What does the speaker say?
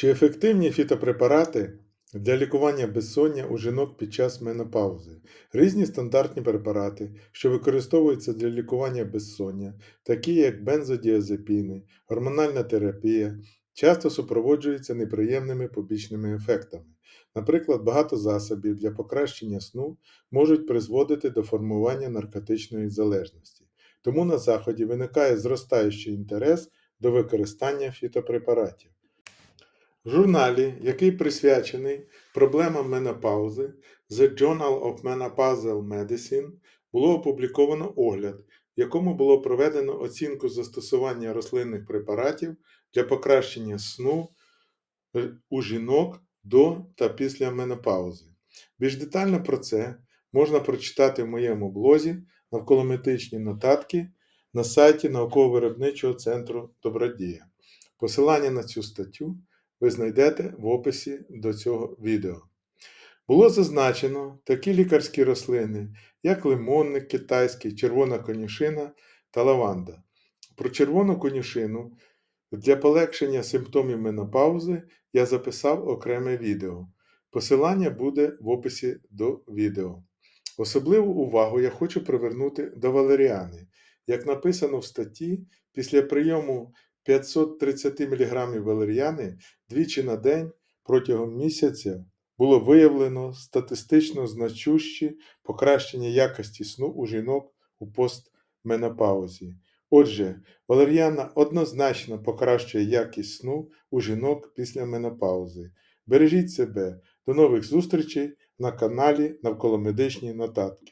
Чи ефективні фітопрепарати для лікування безсоння у жінок під час менопаузи? Різні стандартні препарати, що використовуються для лікування безсоння, такі як бензодіазепіни, гормональна терапія, часто супроводжуються неприємними побічними ефектами. Наприклад, багато засобів для покращення сну можуть призводити до формування наркотичної залежності. Тому на Заході виникає зростаючий інтерес до використання фітопрепаратів. В журналі, який присвячений проблемам менопаузи The Journal of Menopausal Medicine, було опубліковано огляд, в якому було проведено оцінку застосування рослинних препаратів для покращення сну е, у жінок до та після менопаузи. Більш детально про це можна прочитати в моєму блозі навколометричні нотатки на сайті науково-виробничого центру Добродія. Посилання на цю статтю ви знайдете в описі до цього відео. Було зазначено такі лікарські рослини, як лимонник китайський, червона конюшина та лаванда. Про червону конюшину для полегшення симптомів менопаузи я записав окреме відео. Посилання буде в описі до відео. Особливу увагу я хочу привернути до валеріани. Як написано в статті, після прийому 530 мг валеріани двічі на день протягом місяця було виявлено статистично значущі покращення якості сну у жінок у постменопаузі. Отже, валеріана однозначно покращує якість сну у жінок після менопаузи. Бережіть себе. До нових зустрічей на каналі Навколомедичні нотатки.